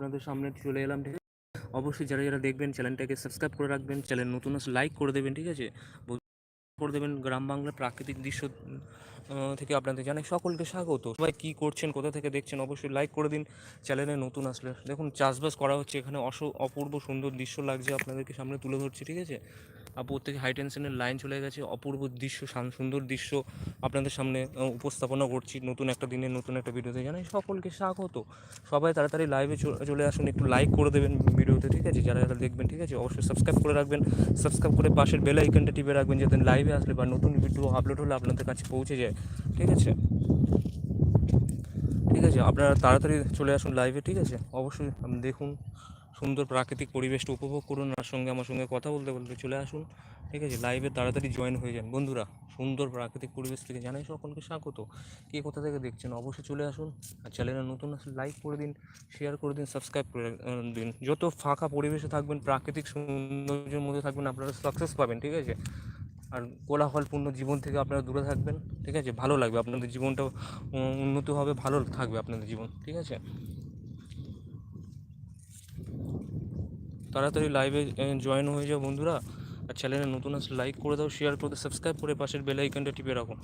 আপনাদের সামনে চলে এলাম, ঠিক আছে? অবশ্যই যারা যারা দেখবেন চ্যানেলটাকে সাবস্ক্রাইব করে রাখবেন, চ্যানেল নতুন লাইক করে দেবেন, ঠিক আছে? করে দেবেন গ্রাম বাংলার প্রাকৃতিক দৃশ্য থেকে আপনাদের জানাই সকলকে স্বাগত। সবাই কী করছেন, কোথা থেকে দেখছেন, অবশ্যই লাইক করে দিন। চ্যানেলে নতুন আসলে, দেখুন, চাষবাস করা হচ্ছে এখানে অস অপূর্ব সুন্দর দৃশ্য লাগছে আপনাদেরকে সামনে তুলে ধরছে, ঠিক আছে? আর প্রত্যেকে হাই টেনশনের লাইন চলে গেছে। অপূর্ব দৃশ্য সুন্দর দৃশ্য আপনাদের সামনে উপস্থাপনা করছি। নতুন একটা দিনে, নতুন একটা ভিডিওতে জানাই সকলকে স্বাগত। সবাই তাড়াতাড়ি লাইভে চলে আসুন। একটু লাইক করে দেবেন ভিডিওতে ঠিক আছে? যারা যারা দেখবেন, ঠিক আছে? অবশ্যই সাবস্ক্রাইব করে রাখবেন। সাবস্ক্রাইব করে পাশের বেল আইকনটা টিপে রাখবেন যাতে লাইভে আসলে বা নতুন ভিডিও আপলোড হলে আপনাদের কাছে পৌঁছে যায়। ঠিক আছে? ঠিক আছে? আপনারা তাড়াতাড়ি চলে আসুন লাইভে ঠিক আছে? অবশ্যই দেখুন। সুন্দর প্রাকৃতিক পরিবেশটা উপভোগ করুন, আর সঙ্গে আমার সঙ্গে কথা বলতে বলতে চলে আসুন, ঠিক আছে? লাইভে তাড়াতাড়ি জয়েন হয়ে যান। বন্ধুরা, সুন্দর প্রাকৃতিক পরিবেশ থেকে জানাই সকলকে স্বাগত। কে কোথা থেকে দেখছেন অবশ্যই চলে আসুন, আর চ্যানেলে নতুন আসলে লাইক করে দিন শেয়ার করে দিন সাবস্ক্রাইব করে দিন। যত ফাঁকা পরিবেশে থাকবেন, প্রাকৃতিক সৌন্দর্যের মধ্যে থাকবেন, আপনারা সাকসেস পাবেন, ঠিক আছে? আর কোলাহলপূর্ণ জীবন থেকে আপনারা দূরে থাকবেন, ঠিক আছে? ভালো লাগবে, আপনাদের জীবনটা উন্নত হবে, ভালো থাকবে আপনাদের জীবন, ঠিক আছে? তাড়াতাড়ি লাইভে জয়েন হয়ে যাও বন্ধুরা। আর চ্যানেলে নতুন আসলে লাইক করে দাও শেয়ার করে দাও সাবস্ক্রাইব করে পাশের বেল আইকনটা টিপে রাখো।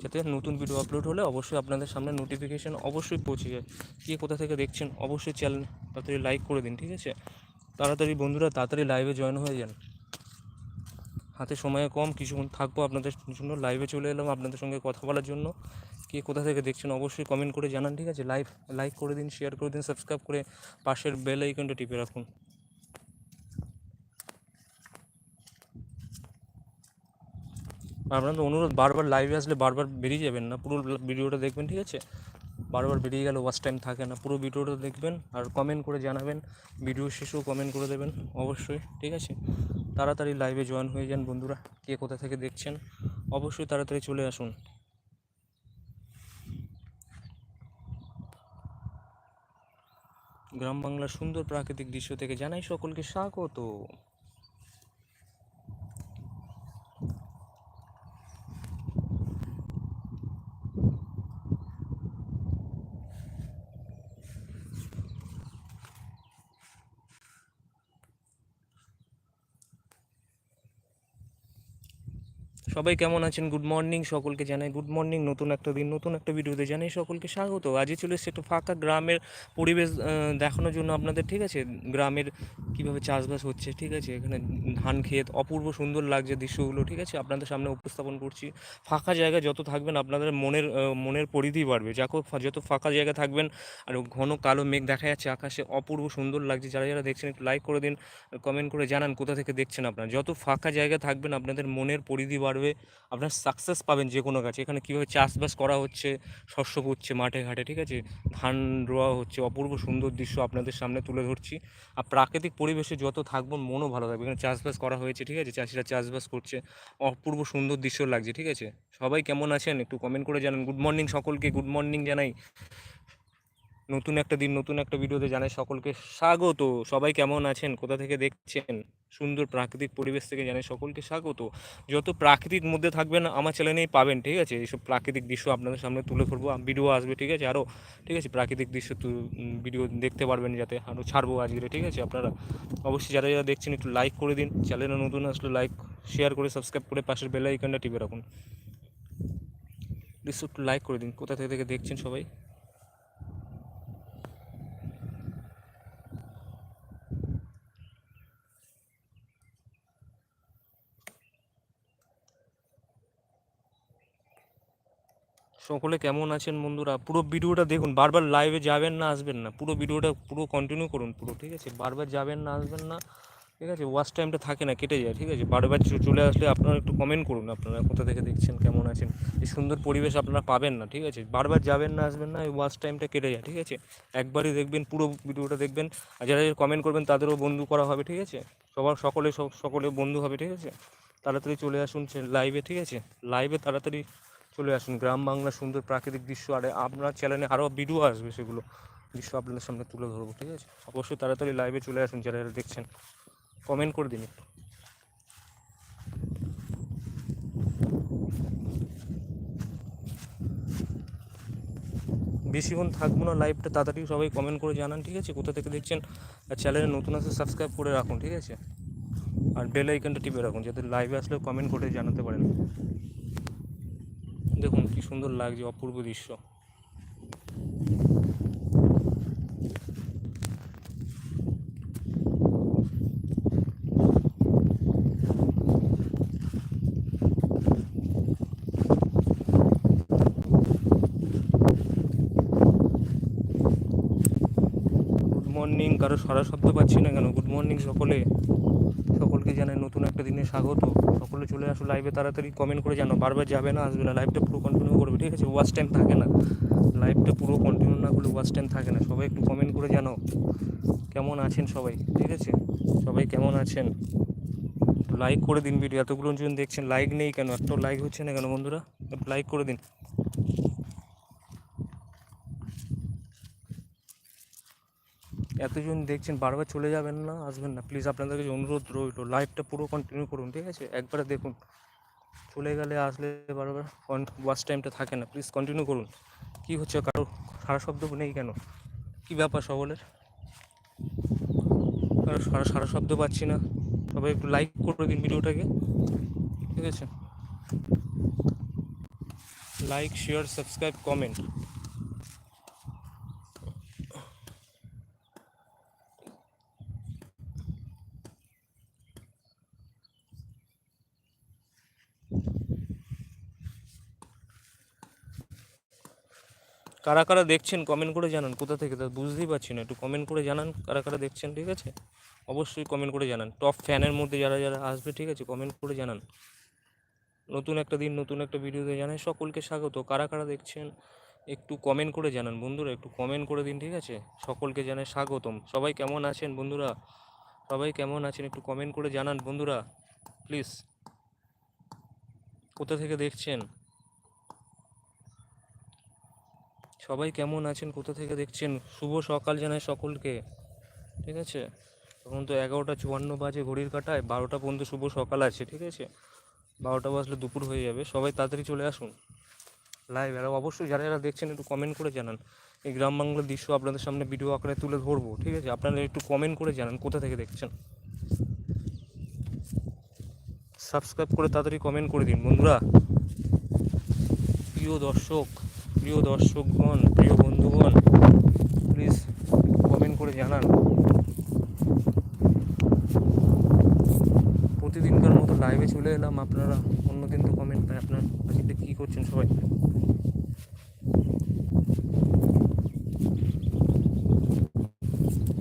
যাতে নতুন ভিডিও আপলোড হলে অবশ্যই আপনাদের সামনে নোটিফিকেশান অবশ্যই পৌঁছে যায়। কে কোথা থেকে দেখছেন অবশ্যই চ্যানেল তাড়াতাড়ি লাইক করে দিন, ঠিক আছে? তাড়াতাড়ি বন্ধুরা, তাড়াতাড়ি লাইভে জয়েন হয়ে যান। হাতে সময় কম, কিছুক্ষণ থাকব আপনাদের জন্য। লাইভে চলে এলাম আপনাদের সঙ্গে কথা বলার জন্য। কে কোথা থেকে দেখছেন অবশ্যই কমেন্ট করে জানান, ঠিক আছে? লাইভ লাইক করে দিন শেয়ার করে দিন সাবস্ক্রাইব করে পাশের বেল আইকনটা টিপে রাখুন। আপনাদের অনুরোধ, বারবার লাইভে আসলে বারবার বেরিয়ে যাবেন না। পুরো ভিডিওটা দেখবেন, ঠিক আছে? বারবার বেরিয়ে গেলে ওয়াচ টাইম থাকে না। পুরো ভিডিওটা দেখবেন আর কমেন্ট করে জানাবেন। ভিডিও শেষেও কমেন্ট করে দেবেন, অবশ্যই, ঠিক আছে? তাড়াতাড়ি লাইভে জয়েন হয়ে যান বন্ধুরা, কে কোথা থেকে দেখছেন? অবশ্যই তাড়াতাড়ি চলে আসুন। গ্রাম বাংলার সুন্দর প্রাকৃতিক দৃশ্য থেকে জানাই সকলকে স্বাগত। সবাই কেমন আছেন? গুড মর্নিং সকলকে জানাই। গুড মর্নিং নতুন একটা দিন, নতুন একটা ভিডিওতে জানাই সকলকে স্বাগত। আজই চলে এসেছে একটু ফাঁকা গ্রামের পরিবেশ দেখানোর জন্য আপনাদের, ঠিক আছে? গ্রামের কীভাবে চাষবাস হচ্ছে, ঠিক আছে? এখানে ধান ক্ষেত, অপূর্ব সুন্দর লাগছে দৃশ্যগুলো, ঠিক আছে? আপনাদের সামনে উপস্থাপন করছি। ফাঁকা জায়গা যত থাকবেন, আপনাদের মনের মনের পরিধি বাড়বে। যাকো যত ফাঁকা জায়গা থাকবেন আর ঘন কালো মেঘ দেখা যাচ্ছে আকাশে, অপূর্ব সুন্দর লাগছে। যারা যারা দেখছেন, একটু লাইক করে দিন কমেন্ট করে জানান কোথা থেকে দেখছেন আপনারা। যত ফাঁকা জায়গা থাকবেন, আপনাদের মনের পরিধি বাড়বে। আপনার সাকসেস পাবেন যে কোনো কাছে এখানে কীভাবে চাষবাস করা হচ্ছে? শস্য করছে মাঠে ঘাটে, ঠিক আছে? ধান রোয়া হচ্ছে, অপূর্ব সুন্দর দৃশ্য আপনাদের সামনে তুলে ধরছি। আর প্রাকৃতিক পরিবেশে যত থাকব, মনও ভালো থাকবে। এখানে চাষবাস করা হয়েছে, ঠিক আছে? চাষিরা চাষবাস করছে। অপূর্ব সুন্দর দৃশ্য লাগছে, ঠিক আছে? সবাই কেমন আছেন? একটু কমেন্ট করে জানান। গুড মর্নিং সকলকে গুড মর্নিং জানাই। নতুন একটা দিন, নতুন একটা ভিডিওতে জানাই সকলকে স্বাগত। সবাই কেমন আছেন? কোথা থেকে দেখছেন? সুন্দর প্রাকৃতিক পরিবেশ থেকে জানাই সকলকে স্বাগত। যত প্রাকৃতিক মধ্যে থাকবেন, আমার চ্যানেলেই পাবেন, ঠিক আছে? এইসব প্রাকৃতিক দৃশ্য আপনাদের সামনে তুলে ধরবো ভিডিও আসবে, ঠিক আছে? আরও ঠিক আছে? প্রাকৃতিক দৃশ্য ভিডিও দেখতে পারবেন যাতে আরও ছাড়বো আজকে, ঠিক আছে? আপনারা অবশ্যই যারা যারা দেখছেন, একটু লাইক করে দিন। চ্যানেলে নতুন আসলে লাইক শেয়ার করে সাবস্ক্রাইব করে পাশের বেল টিপে রাখুন। প্লিজ একটু লাইক করে দিন। কোথা থেকে থেকে দেখছেন সবাই? সকলে কেমন আছেন বন্ধুরা? পুরো ভিডিওটা দেখুন, বারবার লাইভে যাবেন না, আসবেন না। পুরো ভিডিওটা পুরো কন্টিনিউ করুন পুরো, ঠিক আছে? বারবার যাবেন না, আসবেন না, ঠিক আছে? ওয়াচ টাইমটা থাকে না, কেটে যায়, ঠিক আছে? বারবার চলে আসলে আপনারা একটু কমেন্ট করুন আপনারা, কোথা থেকে দেখছেন, কেমন আছেন? এই সুন্দর পরিবেশ আপনারা পাবেন না, ঠিক আছে? বারবার যাবেন না, আসবেন না, এই ওয়াচ টাইমটা কেটে যায়, ঠিক আছে? একবারই দেখবেন, পুরো ভিডিওটা দেখবেন, আর যারা কমেন্ট করবেন, তাদেরও বন্ধু করা হবে, ঠিক আছে? সবার সকলে সকলে বন্ধু হবে, ঠিক আছে? তাড়াতাড়ি চলে আসুন লাইভে ঠিক আছে? লাইভে তাড়াতাড়ি চলে আসুন। গ্রাম বাংলার সুন্দর প্রাকৃতিক দৃশ্য, আর আপনার চ্যানেলে আরও ভিডিও আসবে সেগুলো। দৃশ্য আপনাদের সামনে তুলে ধরবো, ঠিক আছে? অবশ্যই তাড়াতাড়ি লাইভে চলে আসুন যারা দেখছেন। কমেন্ট করে দিন। বেশিক্ষণ থাকব না লাইভটা তাড়াতাড়ি সবাই কমেন্ট করে জানান, ঠিক আছে? কোথা থেকে দেখছেন? আর চ্যানেলে নতুন আসে সাবস্ক্রাইব করে রাখুন, ঠিক আছে? আর বেল আইকনটা টিপে রাখুন, যাতে লাইভে আসলে কমেন্ট করে জানাতে পারেন। দেখুন কি সুন্দর লাগছে অপূর্ব দৃশ্য। মর্নিং কারও সারা শব্দ পাচ্ছি না কেন? গুড মর্নিং সকলে। সকলকে জানাই নতুন একটা দিনে স্বাগত। সকলে চলে আসো লাইভে তাড়াতাড়ি। কমেন্ট করে জানো বারবার যাবে না আসবে না। লাইভটা পুরো কন্টিনিউ করবে, ঠিক আছে? ওয়াচ টাইম থাকে না। লাইভটা পুরো কন্টিনিউ না করলে ওয়াচ টাইম থাকে না। সবাই একটু কমেন্ট করে জানো কেমন আছেন সবাই? ঠিক আছে? সবাই কেমন আছেন? লাইক করে দিন ভিডিও এতগুলো জন দেখছেন লাইক নেই কেন? একটাও লাইক হচ্ছে না কেন বন্ধুরা? লাইক করে দিন। এতজন দেখছেন, বারবার চলে যাবেন না, আসবেন না। প্লিজ আপনাদের কাছে অনুরোধ রইল লাইভটা পুরো কন্টিনিউ করুন, ঠিক আছে? একবারে দেখুন, চলে গেলে, আসলে বারবার ওয়াচ টাইমটা থাকে না। প্লিজ কন্টিনিউ করুন। কি হচ্ছে, কারও সারা শব্দ নেই কেন? কি ব্যাপার সকলের? কারও সারা সারা শব্দ পাচ্ছি না। সবাই একটু লাইক করে দিন ভিডিওটাকে, ঠিক আছে? লাইক শেয়ার সাবস্ক্রাইব কমেন্ট কারা কারা দেখছেন কমেন্ট করে জানান। কোথা থেকে? তা বুঝতেই পারছি না। একটু কমেন্ট করে জানান, কারা কারা দেখছেন, ঠিক আছে? অবশ্যই কমেন্ট করে জানান। টপ ফ্যানের মধ্যে যারা যারা আসবে, ঠিক আছে কমেন্ট করে জানান। নতুন একটা দিন, নতুন একটা ভিডিওতে জানাই সকলকে স্বাগত। কারা কারা দেখছেন, একটু কমেন্ট করে জানান বন্ধুরা, একটু কমেন্ট করে দিন, ঠিক আছে? সকলকে জানাই স্বাগতম। সবাই কেমন আছেন বন্ধুরা? সবাই কেমন আছেন? একটু কমেন্ট করে জানান বন্ধুরা প্লিজ কোথা থেকে দেখছেন? সবাই কেমন আছেন? কোথা থেকে দেখছেন? শুভ সকাল জানাই সকলকে। ঠিক আছে? এখন তো এগারোটা চুয়ান্ন বাজে ঘড়ির কাটায়, বারোটা পর্যন্ত শুভ সকাল আছে, ঠিক আছে? বারোটা বাজলে দুপুর হয়ে যাবে। সবাই তাড়াতাড়ি চলে আসুন। লাইভ আর অবশ্যই যারা যারা দেখছেন, একটু কমেন্ট করে জানান। এই গ্রাম বাংলার দৃশ্য আপনাদের সামনে ভিডিও আকারে তুলে ধরবো, ঠিক আছে? আপনারা একটু কমেন্ট করে জানান কোথা থেকে দেখছেন। সাবস্ক্রাইব করে তাড়াতাড়ি কমেন্ট করে দিন। বন্ধুরা, প্রিয় দর্শক প্রিয় দর্শকগণ, প্রিয় বন্ধুগণ প্লিজ কমেন্ট করে জানান। প্রতিদিনকার মতো লাইভে চলে এলাম আপনারা। অন্যদিন তো কমেন্ট পায় আপনার। আজকে কী করছেন সবাই?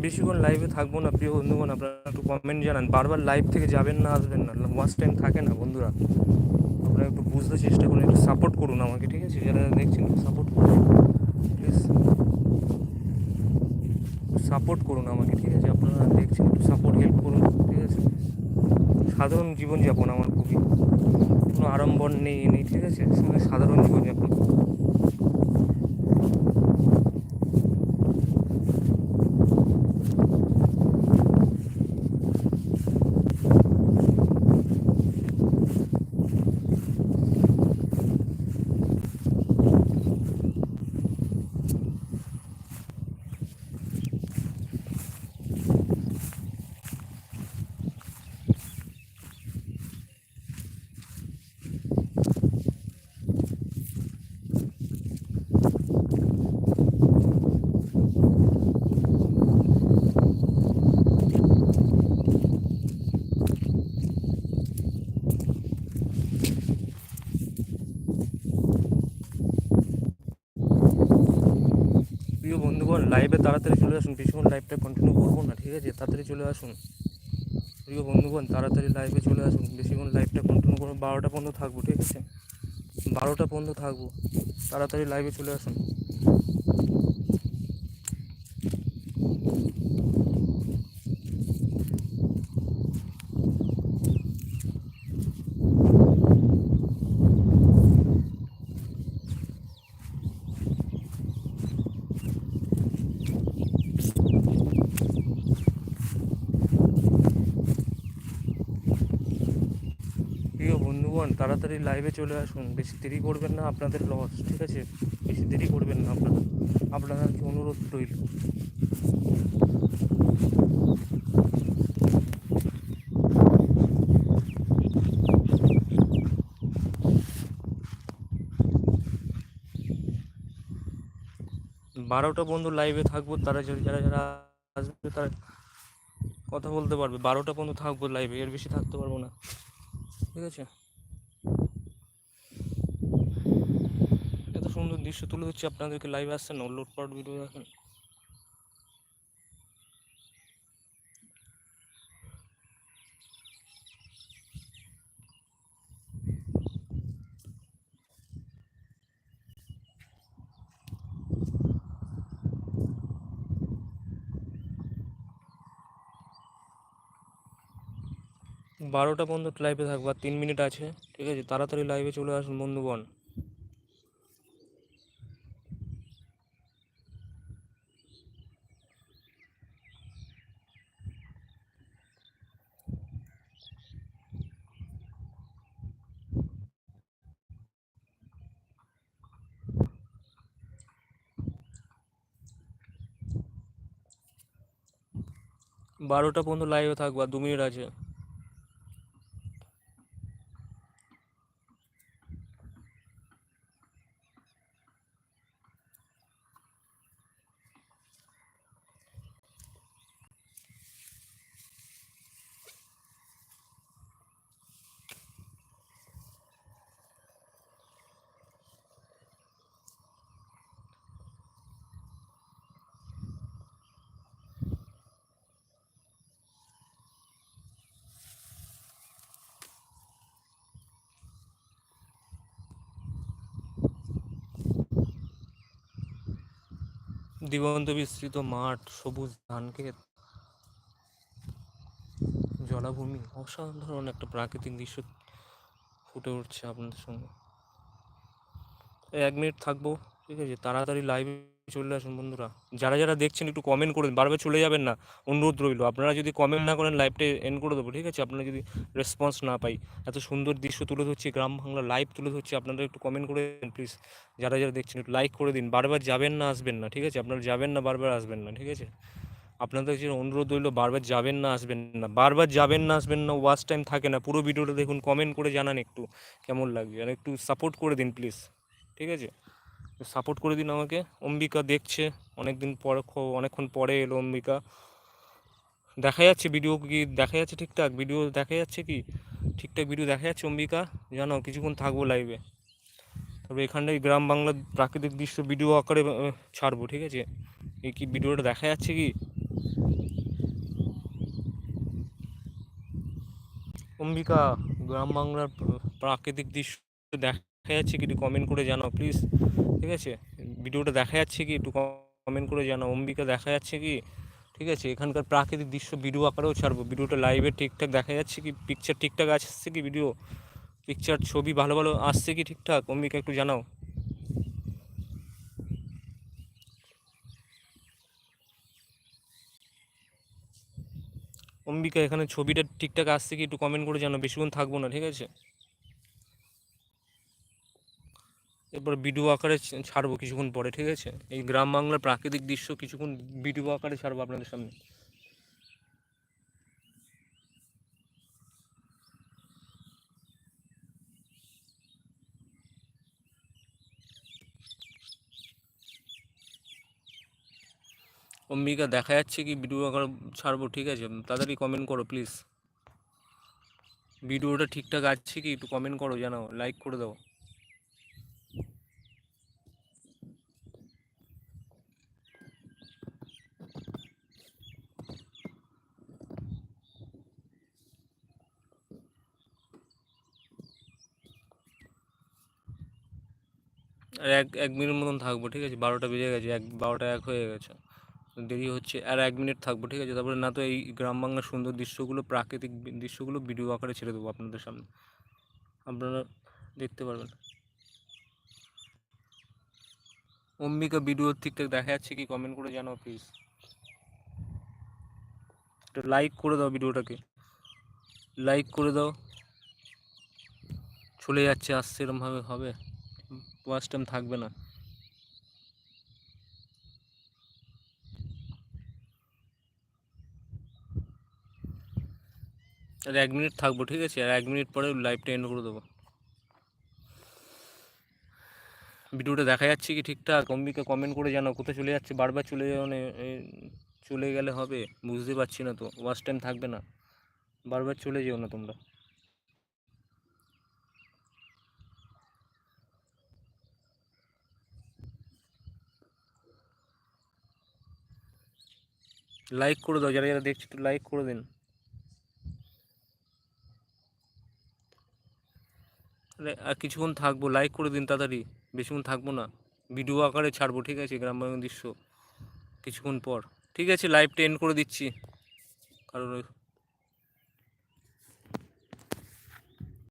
বেশিক্ষণ লাইভে থাকব না, প্রিয় বন্ধুগণ, আপনারা একটু কমেন্ট জানান। বারবার লাইভ থেকে যাবেন না, আসবেন না। ওয়াচ টাইম থাকে না বন্ধুরা। আপনারা একটু বুঝতে চেষ্টা করুন একটু সাপোর্ট করুন আমাকে, ঠিক আছে? যারা দেখছেন, একটু সাপোর্ট করুন। প্লিজ সাপোর্ট করুন আমাকে, ঠিক আছে? আপনারা দেখছেন, একটু সাপোর্ট হেল্প করুন, ঠিক আছে? সাধারণ জীবনযাপন আমার খুবই। কোনো আড়ম্বর নেই নেই, ঠিক আছে? সাধারণ জীবনযাপন প্রিয় বন্ধুগণ লাইভে তাড়াতাড়ি চলে আসুন বেশিক্ষণ লাইভটা কন্টিনিউ করব না, ঠিক আছে? তাড়াতাড়ি চলে আসুন। প্রিয় বন্ধুগণ, তাড়াতাড়ি লাইভে চলে আসুন। বেশিক্ষণ লাইভটা কন্টিনিউ করব বারোটা পর্যন্ত থাকব, ঠিক আছে? বারোটা পর্যন্ত থাকব। তাড়াতাড়ি লাইভে চলে আসুন প্রিয় বন্ধুগণ ওয়ান তাড়াতাড়ি লাইভে চলে আসুন। বেশি দেরি করবেন না, আপনাদের লস ঠিক আছে? বেশি দেরি করবেন না আপনারা। আপনারা কি অনুরোধ রইল। বারোটা বন্ধু লাইভে থাকব, তারা যারা যারা যারা আসবে, তারা কথা বলতে পারবে। বারোটা পর্যন্ত থাকব লাইভে এর বেশি থাকতে পারব না। ঠিক আছে এত সুন্দর দৃশ্য তুলে হচ্ছে আপনাদেরকে লাইভ আসছে না লোটপাট ভিডিও দেখেন। বারোটা পর্যন্ত লাইভে থাকব, তিন মিনিট আছে, ঠিক আছে? তাড়াতাড়ি লাইভে চলে আসুন বন্ধুগণ। বারোটা পর্যন্ত লাইভে থাকব আর দু মিনিট আছে। দিগন্ত বিস্তৃত মাঠ, সবুজ ধানক্ষেত, জলাভূমি, অসাধারণ একটা প্রাকৃতিক দৃশ্য ফুটে উঠছে আপনাদের সঙ্গে। এক মিনিট থাকব, ঠিক আছে? তাড়াতাড়ি লাইভে চলে আসুন বন্ধুরা। যারা যারা দেখছেন, একটু কমেন্ট করুন বারবার চলে যাবেন না। অনুরোধ রইল, আপনারা যদি কমেন্ট না করেন লাইভটা এন্ড করে দেবো, ঠিক আছে? আপনারা যদি রেসপন্স না পাই, এত সুন্দর দৃশ্য তুলে ধরছি, গ্রাম বাংলা লাইভ তুলে ধরছি, আপনারা একটু কমেন্ট করে দিন প্লিজ যারা যারা দেখছেন, একটু লাইক করে দিন। বারবার যাবেন না, আসবেন না, ঠিক আছে? আপনারা যাবেন না, বারবার আসবেন না, ঠিক আছে? আপনাদের যে অনুরোধ রইল, বারবার যাবেন না, আসবেন না। বারবার যাবেন না, আসবেন না ওয়াচ টাইম থাকে না। পুরো ভিডিওটা দেখুন কমেন্ট করে জানান একটু, কেমন লাগবে? আর একটু সাপোর্ট করে দিন প্লিজ ঠিক আছে? সাপোর্ট করে দিন আমাকে। অম্বিকা দেখছে অনেক দিন পরে অনেকক্ষণ পরে এলো অম্বিকা। দেখা যাচ্ছে ভিডিও কি, দেখা যাচ্ছে ঠিকঠাক? ভিডিও দেখা যাচ্ছে কি? ঠিকঠাক ভিডিও দেখা যাচ্ছে অম্বিকা? জানো, কিছুক্ষণ থাকব লাইভে তবে এখানটায় গ্রাম বাংলার প্রাকৃতিক দৃশ্য ভিডিও আকারে ছাড়বো, ঠিক আছে? এই কি ভিডিওটা দেখা যাচ্ছে কি? অম্বিকা, গ্রাম বাংলার প্রাকৃতিক দৃশ্য দেখা যাচ্ছে কি? কমেন্ট করে জানাও প্লিজ ঠিক আছে? ভিডিওটা দেখা যাচ্ছে কি? একটু কমেন্ট করে জানাও। অম্বিকা, দেখা যাচ্ছে কি? ঠিক আছে? এখানকার প্রাকৃতিক দৃশ্য ভিডিও আকারেও ছাড়বো। ভিডিওটা লাইভে ঠিকঠাক দেখা যাচ্ছে কি? পিকচার ঠিকঠাক আসছে কি ভিডিও পিকচার ছবি ভালো ভালো আসছে কি ঠিকঠাক? অম্বিকা, একটু জানাও। অম্বিকা, এখানে ছবিটা ঠিকঠাক আসছে কি? একটু কমেন্ট করে জানাও। বেশিক্ষণ থাকব না, ঠিক আছে? এরপর ভিডিও আকারে ছাড়বো কিছুক্ষণ পরে, ঠিক আছে? এই গ্রাম বাংলার প্রাকৃতিক দৃশ্য কিছুক্ষণ ভিডিও আকারে ছাড়বো আপনাদের সামনে। অম্বিকা, দেখা যাচ্ছে কি ভিডিও আকারে ছাড়বো, ঠিক আছে? তাড়াতাড়ি কমেন্ট করো প্লিজ ভিডিওটা ঠিকঠাক আছে কি? একটু কমেন্ট করো, জানাও লাইক করে দাও। আর এক এক মিনিট মতন থাকব, ঠিক আছে? বারোটা বেজে গেছে, এক, বারোটা এক হয়ে গেছে। দেরি হচ্ছে, আর এক মিনিট থাকব, ঠিক আছে? তারপরে না তো এই গ্রাম বাংলার সুন্দর দৃশ্যগুলো, প্রাকৃতিক দৃশ্যগুলো ভিডিও আকারে ছেড়ে দেবো আপনাদের সামনে। আপনারা দেখতে পারবেন। অম্বিকা ভিডিও ঠিকঠাক দেখা যাচ্ছে কি? কমেন্ট করে জানাও প্লিজ লাইক করে দাও ভিডিওটাকে লাইক করে দাও। চলে যাচ্ছে, আসছে, এরমভাবে হবে। ওয়াচ টাইম থাকবে না। আর এক মিনিট থাকব, ঠিক আছে? আর এক মিনিট পরে লাইভটা এন্ড করে দেবো। ভিডিওটা দেখা যাচ্ছে কি ঠিকঠাক? অম্বিকা কমেন্ট করে জানাও, কোথায় চলে যাচ্ছে? বারবার চলে যাও না চলে গেলে হবে? বুঝতে পারছি না তো ওয়াচ টাইম থাকবে না। বারবার চলে যেও না তোমরা। লাইক করে দাও, যারা যারা দেখছ একটু লাইক করে দিন। আরে কিছুক্ষণ থাকব লাইক করে দিন তাড়াতাড়ি। বেশিক্ষণ থাকব না। ভিডিও আকারে ছাড়বো, ঠিক আছে? গ্রাম দৃশ্য। কিছুক্ষণ পর। ঠিক আছে লাইভটা এন্ড করে দিচ্ছি। কারণ